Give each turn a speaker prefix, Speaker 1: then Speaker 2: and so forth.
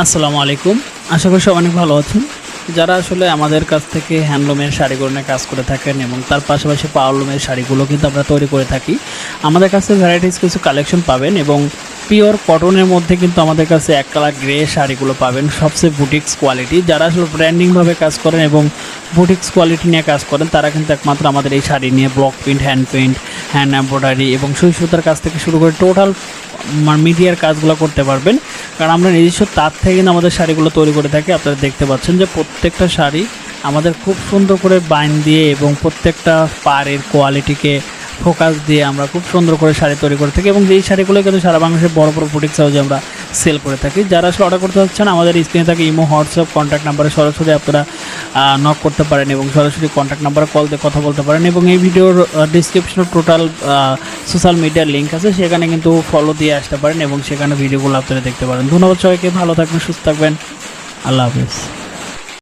Speaker 1: আসসালামু আলাইকুম। আশা করি সব অনেক ভালো আছেন। যারা আসলে আমাদের কাছ থেকে হ্যান্ডলুমের শাড়িগুলো নিয়ে কাজ করে থাকেন এবং তার পাশাপাশি পাওয়ারলুমের শাড়িগুলো কিন্তু আমরা তৈরি করে থাকি, আমাদের কাছে ভ্যারাইটিস কিছু কালেকশন পাবেন এবং পিওর কটনের মধ্যে কিন্তু আমাদের কাছে এক কালার গ্রে শাড়িগুলো পাবেন। সবচেয়ে বুটিক্স কোয়ালিটি যারা আসলে ব্র্যান্ডিংভাবে কাজ করেন এবং বুটিক্স কোয়ালিটি নিয়ে কাজ করেন, তারা কিন্তু একমাত্র আমাদের এই শাড়ি নিয়ে block print hand print hand embroidery এবং সুই সুতার কাজ থেকে শুরু করে টোটাল মিডিয়ার কাজগুলো করতে পারবেন। কারণ আমরা নিজস্ব তার থেকে কিন্তু আমাদের শাড়িগুলো তৈরি করে থাকি। আপনারা দেখতে পাচ্ছেন যে প্রত্যেকটা শাড়ি আমাদের খুব সুন্দর করে বাইন দিয়ে এবং প্রত্যেকটা পাড়ের কোয়ালিটিকে ফোকাস দিয়ে আমরা খুব সুন্দর করে শাড়ি তৈরি করে থাকি। এবং যেই শাড়িগুলো কিন্তু সারা বাংলাদেশের বড় বড় বুটিক্স হাউসে আমরা সেল করে থাকি। যারা আসলে অর্ডার করতে চাচ্ছেন, আমাদের স্ক্রিনে থাকে ইমো, হোয়াটসঅ্যাপ কন্ট্যাক্ট নাম্বারে সরাসরি আপনারা নক করতে পারেন এবং সরাসরি কন্ট্যাক্ট নাম্বারে কল দিয়ে কথা বলতে পারেন এবং এই ভিডিওর ডিসক্রিপশনে টোটাল সোশ্যাল মিডিয়ার লিঙ্ক আছে। সেখানে কিন্তু ফলো দিয়ে আসতে পারেন এবং সেখানে ভিডিওগুলো আপনারা দেখতে পারেন। ধন্যবাদ সবাইকে। ভালো থাকবেন, সুস্থ থাকবেন। আল্লাহ হাফিজ।